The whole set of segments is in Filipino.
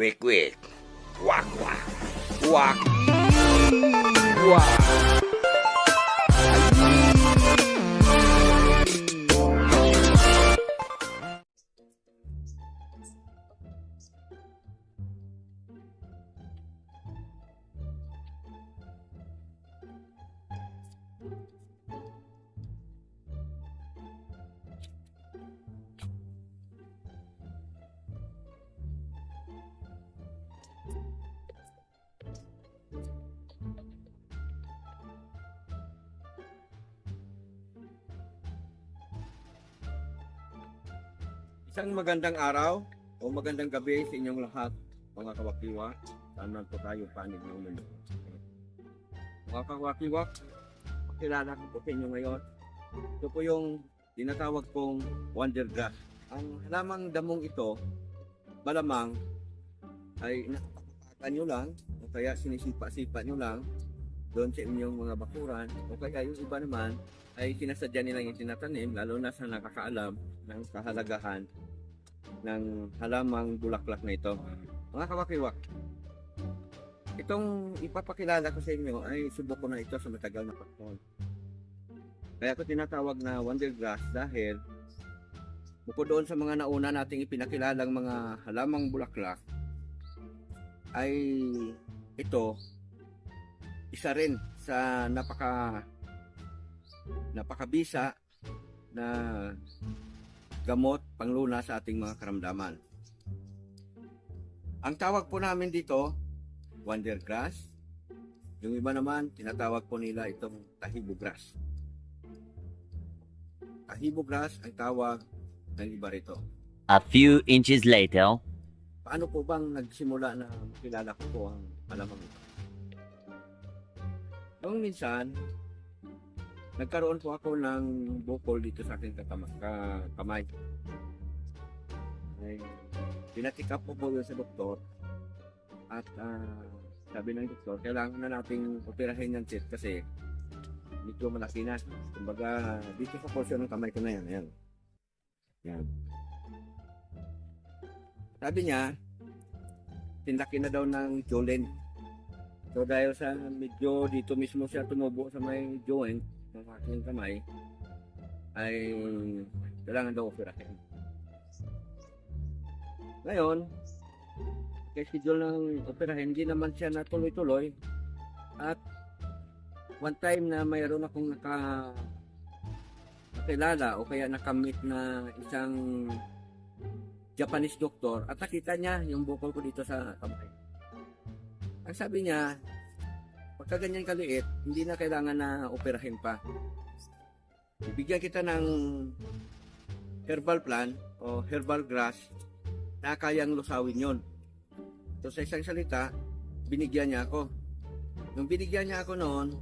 quick, quick. Walk, walk. Walk. Walk. Isang magandang araw o magandang gabi sa inyong lahat, mga kawakiwa. Saan man po tayo panig ng mundo. Mga kawakiwa, pakilala ko po sa inyo ngayon. Ito po yung tinatawag kong wonder grass. Ang halamang damong ito, malamang ay nakapakakan nyo lang o kaya sinisipa-sipa nyo lang doon sa inyong mga bakuran o kaya yung iba naman ay sinasadya nilang yung tinatanim lalo na sa nakakaalam ng kahalagahan ng halamang bulaklak na ito. Mga kawakiwak, itong ipapakilala ko sa inyo ay subok ko na ito sa matagal na panahon. Kaya ko tinatawag na wonder grass dahil bukod doon sa mga nauna nating ipinakilalang mga halamang bulaklak ay ito isa rin sa napaka napakabisa na gamot pangluna sa ating mga karamdaman. Ang tawag po namin dito, wonder grass. Yung iba naman, tinatawag po nila itong tahibo grass. Tahibo grass ang tawag ng iba rito. A few inches later. Paano po bang nagsimula na kilala ko po ang malamang ito? Noong minsan, nagkaroon po ako ng bukol dito sa aking katama, ka, kamay. Ay, pinatik up po po yun sa doktor at ah, sabi ng doktor, kailangan na nating operahin yung chest kasi medyo malaki na. Kumbaga, dito sa portion ng kamay ko na yan. Ayan. Yan. Sabi niya, tinlaki na daw ng joint. So dahil sa medyo dito mismo siya tumubo sa may joint ng aking kamay, ay kailangan daw operahin. Ngayon, kay schedule ng operahin, hindi naman siya natuloy-tuloy. At one time na mayroon akong naka nakilala o kaya nakamit na isang Japanese doctor at nakita niya yung bukol ko dito sa kamay. Ang sabi niya, pagka ganyan kaliit, hindi na kailangan na operahin pa. Ibigyan kita ng herbal plant o herbal grass na kayang lusawin yon. So sa isang salita, binigyan niya ako. Nung binigyan niya ako noon,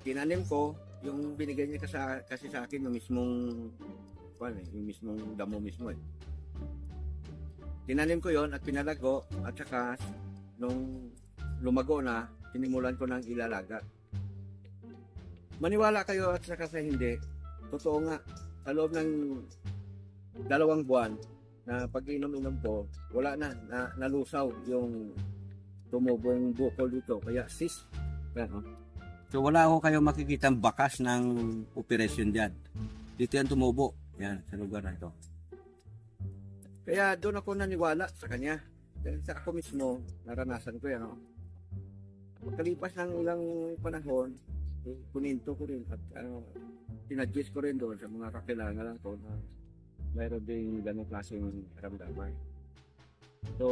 tinanim ko yung binigyan niya kasi, kasi sa akin yung mismong kwan eh, yung mismong damo mismo eh. Tinanim ko yon at pinalago at saka nung lumago na, tinimulan ko ng ilalaga. Maniwala kayo at saka sa hindi, totoo nga, sa loob ng dalawang buwan na pag inom-inom ko, wala na, na nalusaw yung tumubo yung bukol dito. Kaya sis, yan, oh. So wala ako kayo makikita bakas ng operasyon dyan. Dito yan tumubo. Yan, sa lugar na ito. Kaya doon ako naniwala sa kanya. Dahil sa ako mismo, naranasan ko yan. Oh. Pagkalipas ng ilang panahon, kuninto ko rin at uh, sinadjust ko rin doon sa mga kakailangan ko na mayroon din ganong klaseng karamdaman. So,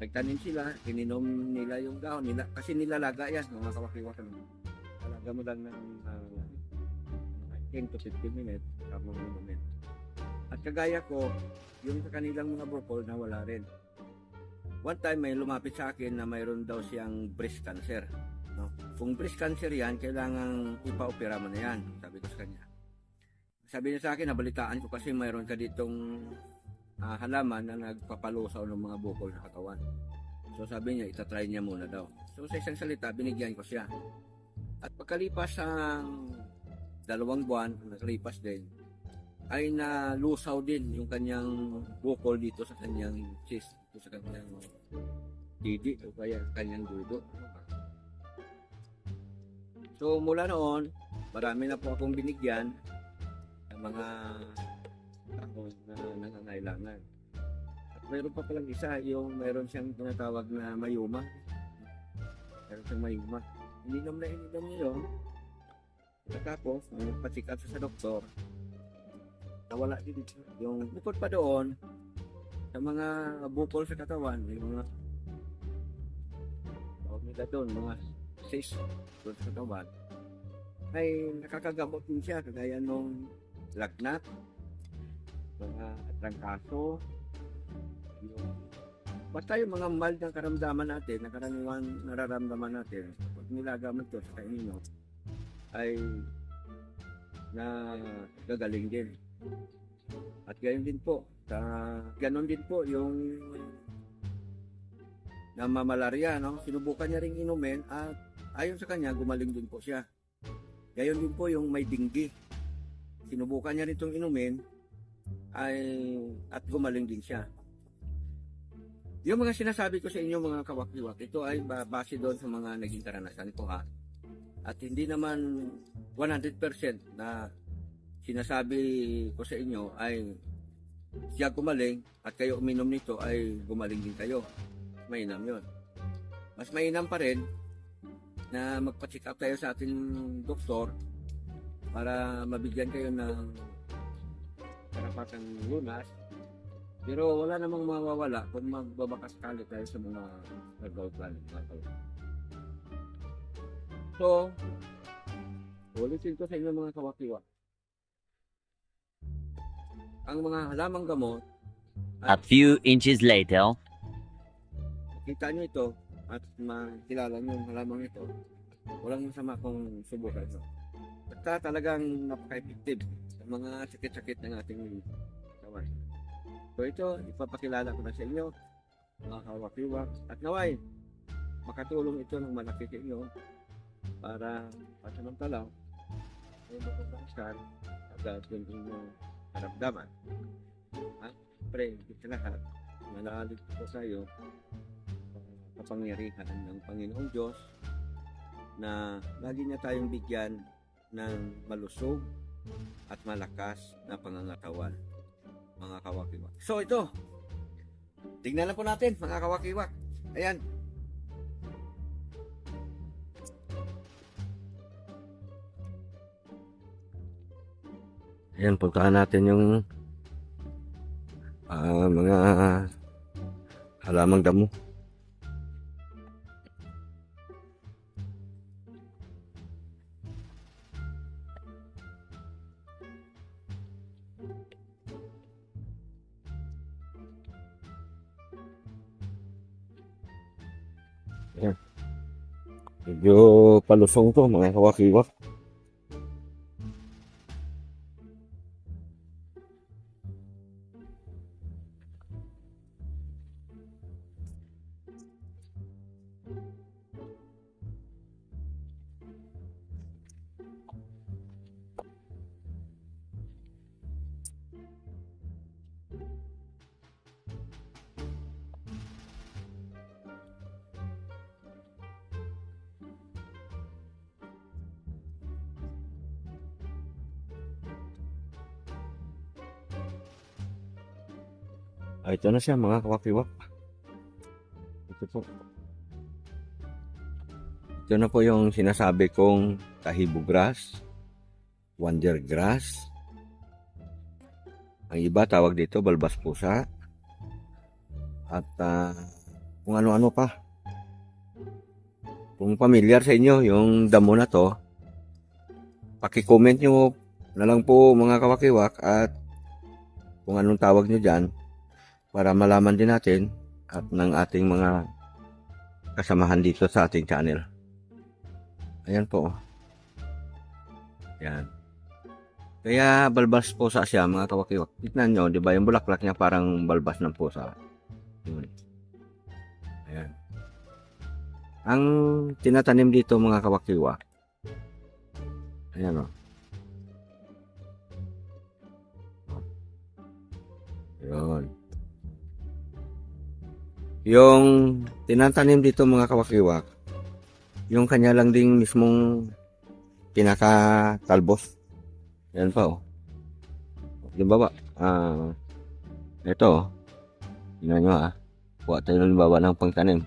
nagtanim sila, ininom nila yung dahon nila, kasi nilalaga yan, mga kawakiwak. Talaga mo lang ng uh, 10 to 15 minutes, kamo inumin. At kagaya ko, yung sa kanilang mga brokol na wala rin. One time may lumapit sa akin na mayroon daw siyang breast cancer. No? Kung breast cancer yan, kailangan ipa-opera mo na yan, sabi ko sa kanya. Sabi niya sa akin, nabalitaan ko kasi mayroon ka ditong ah, halaman na nagpapalusaw ng mga bukol sa katawan. So sabi niya, itatry niya muna daw. So sa isang salita, binigyan ko siya. At pagkalipas ng dalawang buwan, nakalipas din, ay nalusaw din yung kanyang bukol dito sa kanyang chest. epekto sa kanyang didi o kaya kanyang dugo. So mula noon, marami na po akong binigyan ng mga tao na nangangailangan. At mayroon pa palang isa, yung mayroon siyang tinatawag na mayuma. Meron siyang mayuma. Ininom na ininom niya yun. Nagpa-check up siya sa doktor, nawala din. Yung bukod pa doon, sa mga bukol sa katawan, may mga tawag nila doon, mga cyst sa katawan, ay nakakagamot din siya, kagaya nung lagnat, mga trangkaso, yung basta yung mga mild na karamdaman natin, na karaniwan nararamdaman natin, pag nilagamot to sa kainin ay na gagaling din. At gayon din po, sa ganon din po yung namamalarya, no? Sinubukan niya ring inumin at ayon sa kanya, gumaling din po siya. Gayon din po yung may dinggi. Sinubukan niya rin itong inumin ay at gumaling din siya. Yung mga sinasabi ko sa inyo mga kawakiwak, ito ay ba- base doon sa mga naging karanasan ko ha. At hindi naman 100% na sinasabi ko sa inyo ay siya gumaling at kayo uminom nito ay gumaling din kayo. Mainam yon. Mas mainam pa rin na magpa-check up tayo sa ating doktor para mabigyan kayo ng karapatang lunas. Pero wala namang mawawala kung magbabakas kali tayo sa mga nag-out plan. So, ulitin ko sa inyo mga kawakiwa. Ang mga halamang gamot, A few inches later. kita nyo ito at makilala nyo yung halamang ito, walang masama kung subukan ito. Basta talagang napaka-effective sa mga sakit-sakit ng ating kawan. So ito, ipapakilala ko na sa inyo, mga kawakiwak. At naway, makatulong ito ng malaki sa inyo para pasamantala ay mababangsan agad yung inyong karamdaman. At pre, sa lahat, malalig ko sa iyo kapangyarihan ng Panginoong Diyos na lagi niya tayong bigyan ng malusog at malakas na pangangatawan mga kawakiwak. So ito, tingnan na po natin mga kawakiwak. Ayan. Ayan, puntahan natin yung ah, mga halamang damo. Medyo palusong to mga kawakiwak. Ah, ito na siya mga kawakiwak. Ito po. Ito na po yung sinasabi kong tahibo grass, wonder grass. Ang iba tawag dito balbas pusa. At ah, kung ano-ano pa. Kung pamilyar sa inyo yung damo na to, paki-comment nyo na lang po mga kawakiwak at kung anong tawag nyo dyan para malaman din natin at ng ating mga kasamahan dito sa ating channel. Ayan po. Ayan. Kaya balbas pusa siya mga kawakiwak. Tignan nyo, di ba yung bulaklak niya parang balbas ng pusa. Yun. Ayan. Ang tinatanim dito mga kawakiwak. Ayan o. Yun. Yung tinatanim dito mga kawakiwak, yung kanya lang ding mismong pinaka-talbos. Yan pa oh. Di ba ba? Ah, ito oh. Tingnan nyo ah. Kuha tayo ng baba ng pangtanim.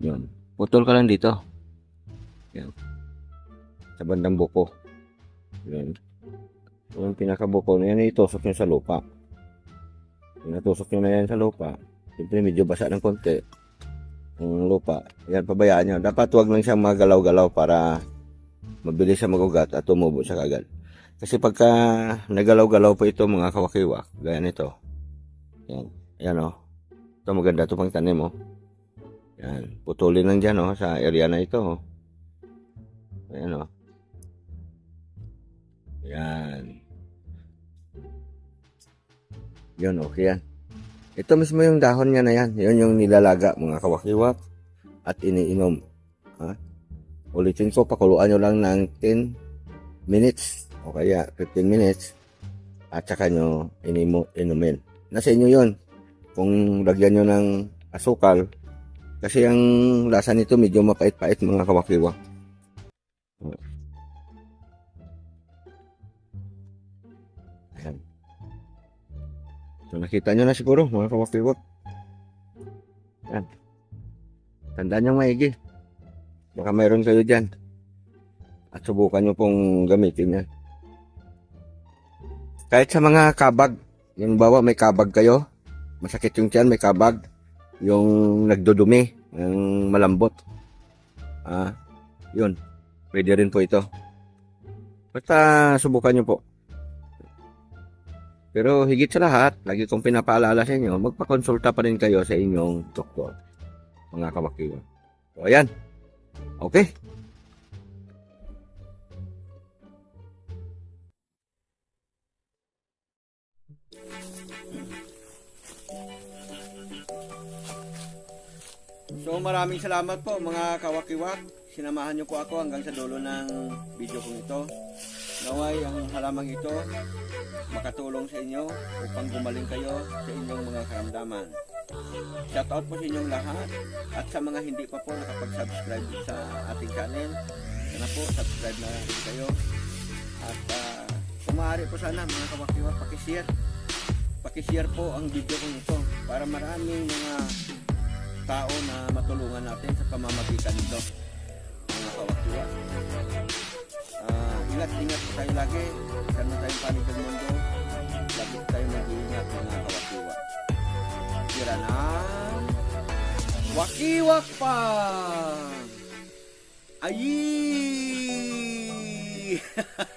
Yun. Putol ka lang dito. Yan. Sa bandang buko. Yan. Yung pinakabuko na yan, itusok nyo sa lupa. Yung natusok nyo na yan sa lupa, siyempre medyo basa ng konti. Yung lupa, yan, pabayaan nyo. Dapat huwag lang siyang magalaw-galaw para mabilis siya magugat at tumubo siya kagad. Kasi pagka nagalaw-galaw po ito mga kawakiwa, gaya nito. Yan, yan o. Ito maganda ito pang tanim o. Yan, putulin lang dyan o, sa area na ito o. Ayan o. Yan. Yun, okay yan. Ito mismo yung dahon niya na yan. Yun yung nilalaga mga kawakiwak at iniinom. Ha? Ulitin ko, pakuluan nyo lang ng 10 minutes o kaya 15 minutes at saka nyo inimo, inumin. Nasa inyo yun. Kung lagyan nyo ng asukal, kasi ang lasa nito medyo mapait-pait mga kawakiwak. So nakita nyo na siguro mga kawakiwak. Yan. Tandaan nyo maigi. Baka mayroon kayo dyan. At subukan nyo pong gamitin yan. Kahit sa mga kabag, yung bawa may kabag kayo, masakit yung tiyan, may kabag, yung nagdudumi, yung malambot. Ah, yun. Pwede rin po ito. Basta subukan nyo po. Pero higit sa lahat, lagi kong pinapaalala sa inyo, magpakonsulta pa rin kayo sa inyong doktor. Mga kawakiwa. So, ayan. Okay. So maraming salamat po mga kawakiwak. Sinamahan niyo po ako hanggang sa dulo ng video kong ito. Naway ang halamang ito makatulong sa inyo upang gumaling kayo sa inyong mga karamdaman. Shout out po sa inyong lahat at sa mga hindi pa po nakapag-subscribe sa ating channel. Sana po subscribe na rin kayo. At uh, kung po sana mga kawakiwak, pakishare. Pakishare po ang video kong ito para maraming mga tao na matulungan natin sa pamamagitan nito mga kawakiwa. Ingat-ingat tayo lagi. Saan na tayong panig ng mundo. Lagi tayo mag-iingat mga kawakiwa. Tira na wakiwak pa! Ayi! Ay!